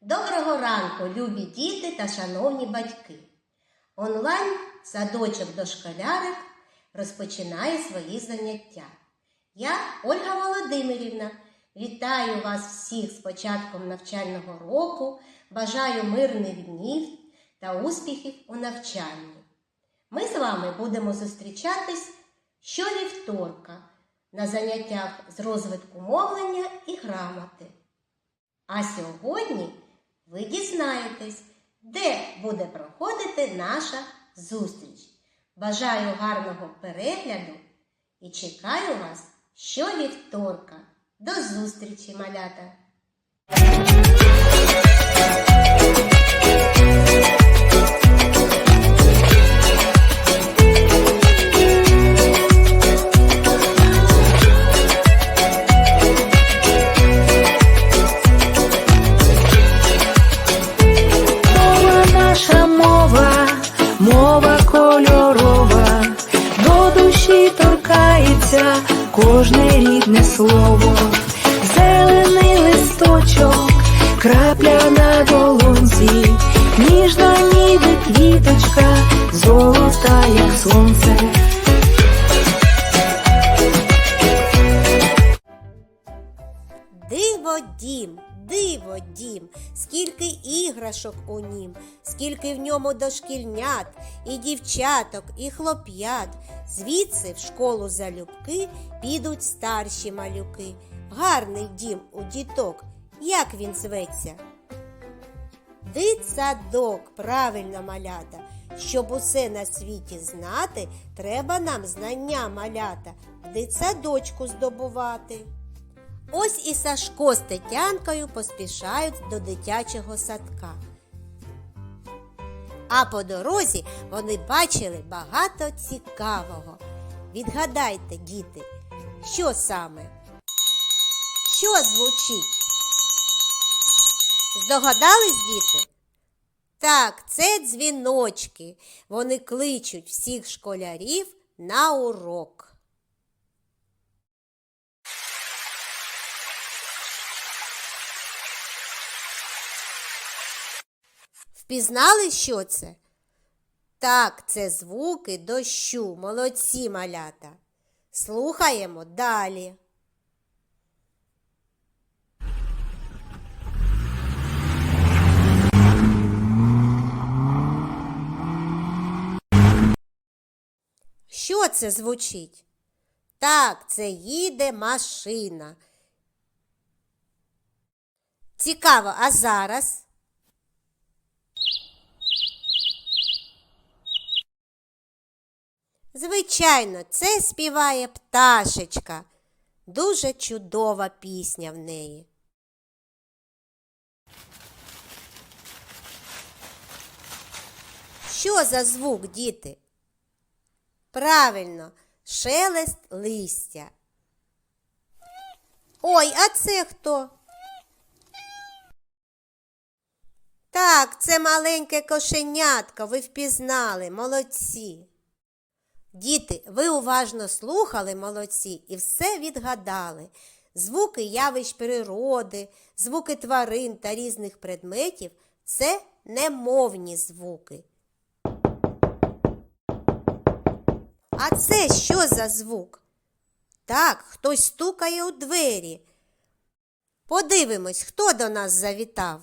Доброго ранку, любі діти та шановні батьки. Онлайн садочок дошколярик розпочинає свої заняття. Я, Ольга Володимирівна, вітаю вас всіх з початком навчального року, бажаю мирних днів та успіхів у навчанні. Ми з вами будемо зустрічатись щовівторка на заняттях з розвитку мовлення і грамоти. А сьогодні ви дізнаєтесь, де буде проходити наша зустріч. Бажаю гарного перегляду і чекаю вас щовівторка. До зустрічі, малята! Торкається кожне рідне слово, зелений листочок, крапля на долонці, ніжна ніби квіточка, іграшок у нім, скільки в ньому дошкільнят, і дівчаток, і хлоп'ят. Звідси в школу залюбки підуть старші малюки. Гарний дім у діток. Як він зветься? Дитсадок, правильно малята. Щоб усе на світі знати, треба нам знання малята, в дитсадочку здобувати. Ось і Сашко з Тетянкою поспішають до дитячого садка. А по дорозі вони бачили багато цікавого. Відгадайте, діти, що саме? Що звучить? Здогадались, діти? Так, це дзвіночки. Вони кличуть всіх школярів на урок. Впізнали, що це? Так, це звуки дощу. Молодці малята. Слухаємо далі. Що це звучить? Так, це їде машина. Цікаво, а зараз? Звичайно, це співає пташечка. Дуже чудова пісня в неї. Що за звук, діти? Правильно, шелест листя. Ой, а це хто? Так, це маленьке кошенятко, ви впізнали, молодці. Діти, ви уважно слухали молодці і все відгадали. Звуки явищ природи, звуки тварин та різних предметів це немовні звуки. А це що за звук? Так, хтось стукає у двері. Подивимось, хто до нас завітав.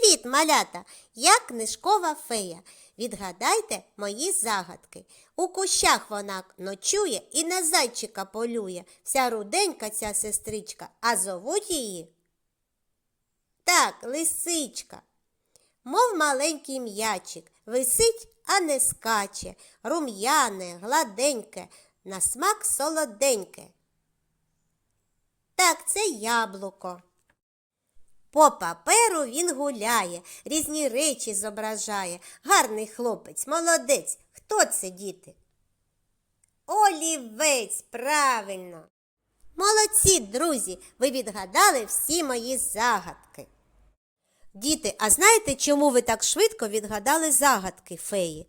Привіт, малята! Я книжкова фея. Відгадайте мої загадки. У кущах вона ночує і на зайчика полює. Вся руденька ця сестричка, а зовуть її. Так, лисичка. Мов маленький м'ячик, висить, а не скаче, рум'яне, гладеньке, на смак солоденьке. Так, це яблуко. По паперу він гуляє, різні речі зображає. Гарний хлопець, молодець. Хто це, діти? Олівець, правильно. Молодці, друзі, ви відгадали всі мої загадки. Діти, а знаєте, чому ви так швидко відгадали загадки феї?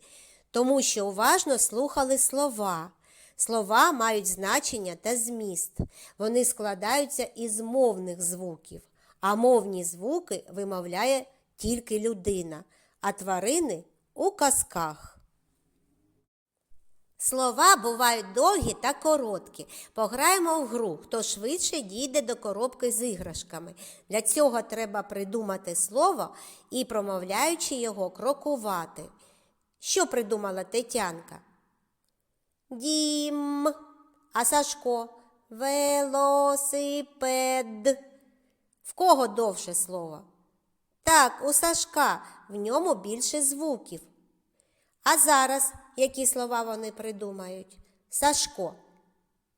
Тому що уважно слухали слова. Слова мають значення та зміст. Вони складаються із мовних звуків, а мовні звуки вимовляє тільки людина, а тварини у казках. Слова бувають довгі та короткі. Пограємо в гру, хто швидше дійде до коробки з іграшками. Для цього треба придумати слово і, промовляючи його, крокувати. Що придумала Тетянка? Дім. А Сашко велосипед. В кого довше слово? Так, у Сашка в ньому більше звуків. А зараз які слова вони придумають? Сашко.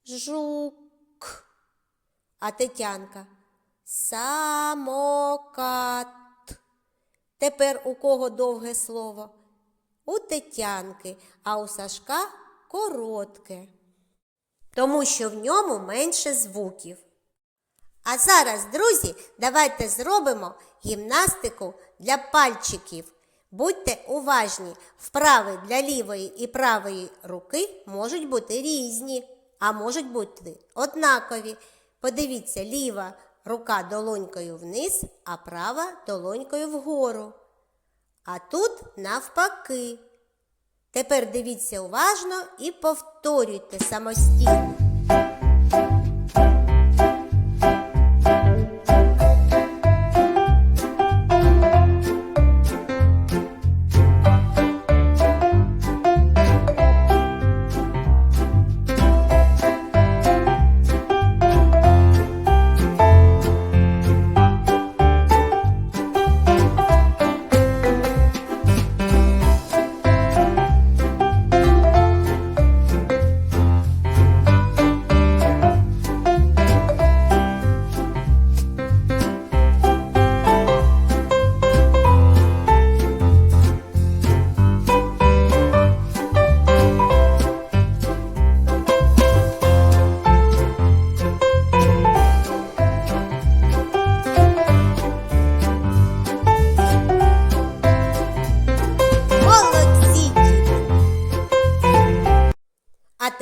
Жук. А Тетянка. Самокат. Тепер у кого довге слово? У Тетянки, а у Сашка коротке. Тому що в ньому менше звуків. А зараз, друзі, давайте зробимо гімнастику для пальчиків. Будьте уважні, вправи для лівої і правої руки можуть бути різні, а можуть бути однакові. Подивіться, ліва рука долонькою вниз, а права долонькою вгору. А тут навпаки. Тепер дивіться уважно і повторюйте самостійно.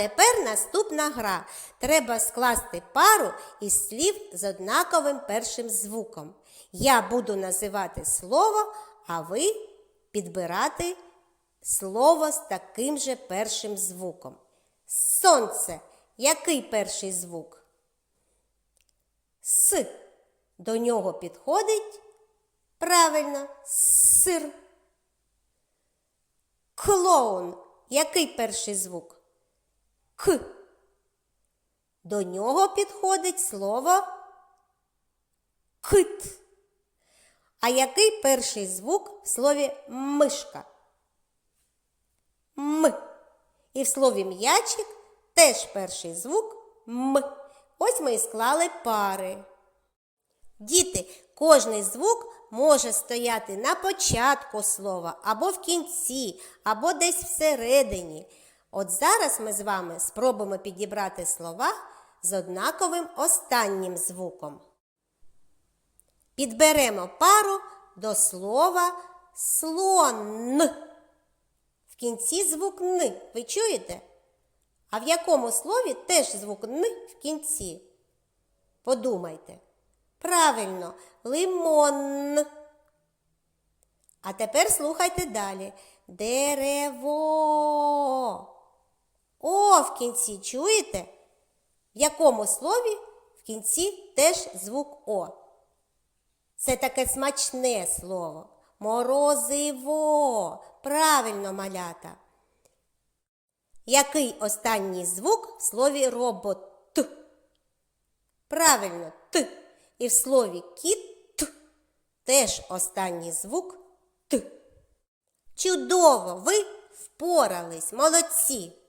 Тепер наступна гра. Треба скласти пару із слів з однаковим першим звуком. Я буду називати слово, а ви підбирати слово з таким же першим звуком. Сонце. Який перший звук? С. До нього підходить правильно сир. Клоун. Який перший звук? К. До нього підходить слово кит. А який перший звук в слові мишка? М. І в слові м'ячик теж перший звук М. Ось ми і склали пари. Діти, кожний звук може стояти на початку слова, або в кінці, або десь всередині. От зараз ми з вами спробуємо підібрати слова з однаковим останнім звуком. Підберемо пару до слова слон. В кінці звук Н. Ви чуєте? А в якому слові теж звук Н в кінці? Подумайте. Правильно, лимон. А тепер слухайте далі. Дерево. О, в кінці чуєте? В якому слові в кінці теж звук О? Це таке смачне слово. Морозиво. Правильно, малята. Який останній звук в слові робот? Правильно, Т. І в слові кіт теж останній звук Т. Чудово! Ви впорались, молодці!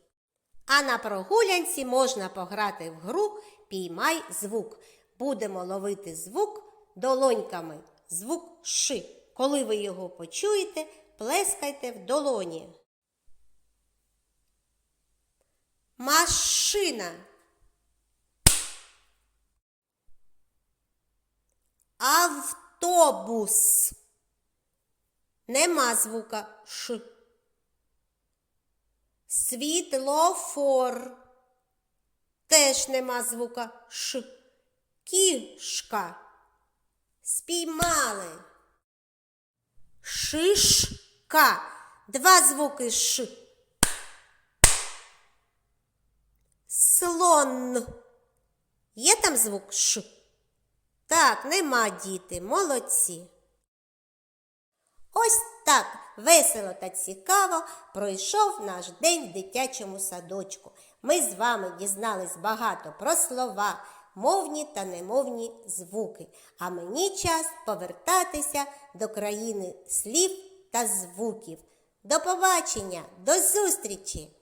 А на прогулянці можна пограти в гру Піймай звук. Будемо ловити звук долоньками. Звук Ш. Коли ви його почуєте, плескайте в долоні. Машина. Автобус. Нема звука Ш. Світлофор. Теж нема звука Ш. Кішка. Спіймали. Шишка. Два звуки Ш. Слон. Є там звук Ш? Так, нема діти, молодці. Ось так весело та цікаво пройшов наш день в дитячому садочку. Ми з вами дізнались багато про слова, мовні та немовні звуки. А мені час повертатися до країни слів та звуків. До побачення, до зустрічі!